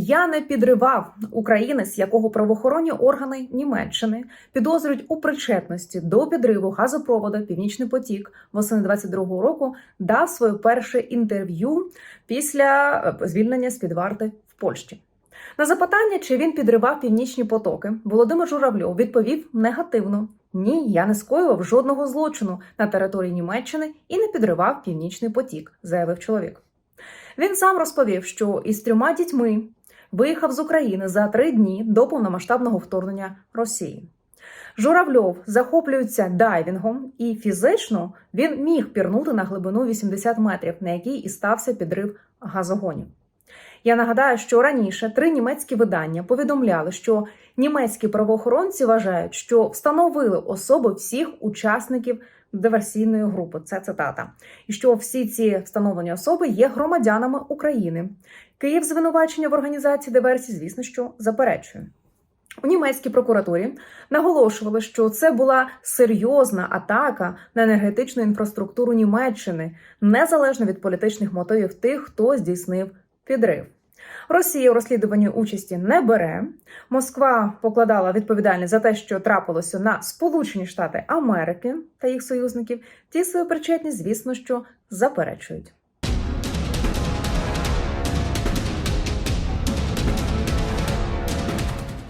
Я не підривав українець, якого правоохоронні органи Німеччини підозрюють у причетності до підриву газопроводу Північний потік восени 22-го року, дав своє перше інтерв'ю після е, звільнення з під варти в Польщі. На запитання, чи він підривав північні потоки, Володимир Журавльов відповів негативно: ні, я не скоював жодного злочину на території Німеччини і не підривав північний потік, заявив чоловік. Він сам розповів, що із трьома дітьми виїхав з України за три дні до повномасштабного вторгнення Росії. Журавльов захоплюється дайвінгом, і фізично він міг пірнути на глибину 80 метрів, на якій і стався підрив газогонів. Я нагадаю, що раніше три німецькі видання повідомляли, що німецькі правоохоронці вважають, що встановили особи всіх учасників диверсійної групи. Це цитата, і що всі ці встановлені особи є громадянами України. Київ звинувачення в організації диверсії, звісно, що заперечує. У німецькій прокуратурі наголошували, що це була серйозна атака на енергетичну інфраструктуру Німеччини, незалежно від політичних мотивів тих, хто здійснив підрив. Росія у розслідуванні участі не бере. Москва покладала відповідальність за те, що трапилося на Сполучені Штати Америки та їх союзників. Ті свою причетність, звісно, що заперечують.